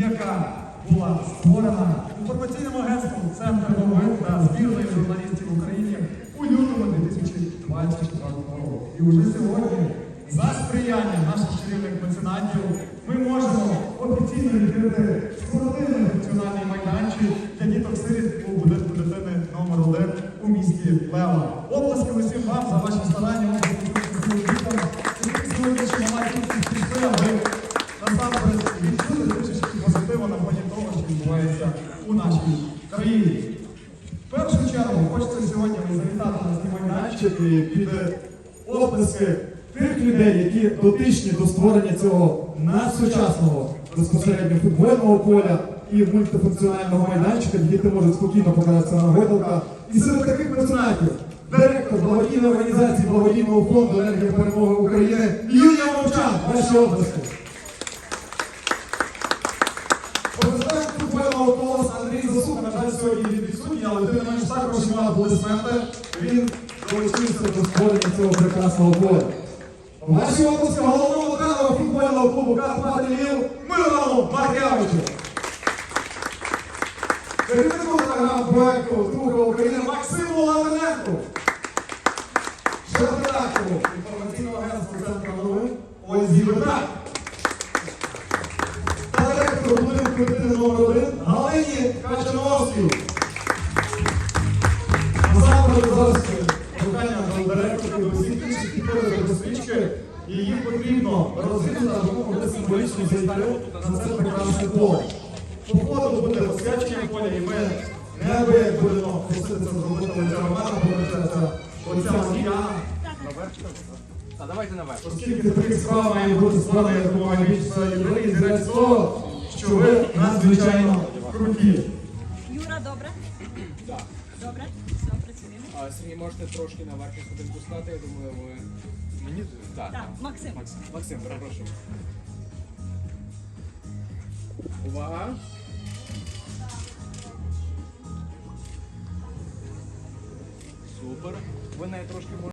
яка була створена інформаційним агентством Центр новин та збірною журналістів України у лютому 2024 року. І уже сьогодні, за сприяння наших чарівних меценатів, ми можемо офіційно відкрити спортивний функціональний майданчик для діток сиріт у будинку дитини номер 1 у місті Лева. Оплески усім вам за ваші старання, відбувається у нашій країні. В першу чергу хочеться сьогодні завітати на цей майданчик і під оплески тих людей, які дотичні до створення цього надсучасного безпосередньо футбольного поля і мультифункціонального майданчика, де діти можуть спокійно покататися на гойдалках. І серед таких меценатів директор благодійної організації благодійного фонду енергія перемоги України Юлія Мовчан. Ваші області. Тим менш також його аплодисменти. Він долучився до створення цього прекрасного поля. Ваші обласки головного тренера футбольного клубу Карпати Львів Мирону Маркевичу. Керівнику програм-проекту Друга України Максиму Лавриненку. Шеф-редактору інформаційного агентства Центру новин Ользі Бетак та директору будинку дитини номер 1 Галині Качановській. Всіх інших до свічки, і їм потрібно аби ми могли символічно зайти на це прекрасне поле. По ходу буде освячення поля, і ми не будемо просити це зробити Романа, бо оця Мар'яна. А давайте наверх. Оскільки таких справ має бути справа, як допомагає більше євреї, зрець того, що ви надзвичайно круті. Юра, добре? Так. Добре? Все, працюємо. А, Сергій, можете трошки наверх будинку стати, я думаю, ви... Мені? Так. Так, Максим. Максим, Максим, перепрошую. Увага. Супер. Ви навіть трошки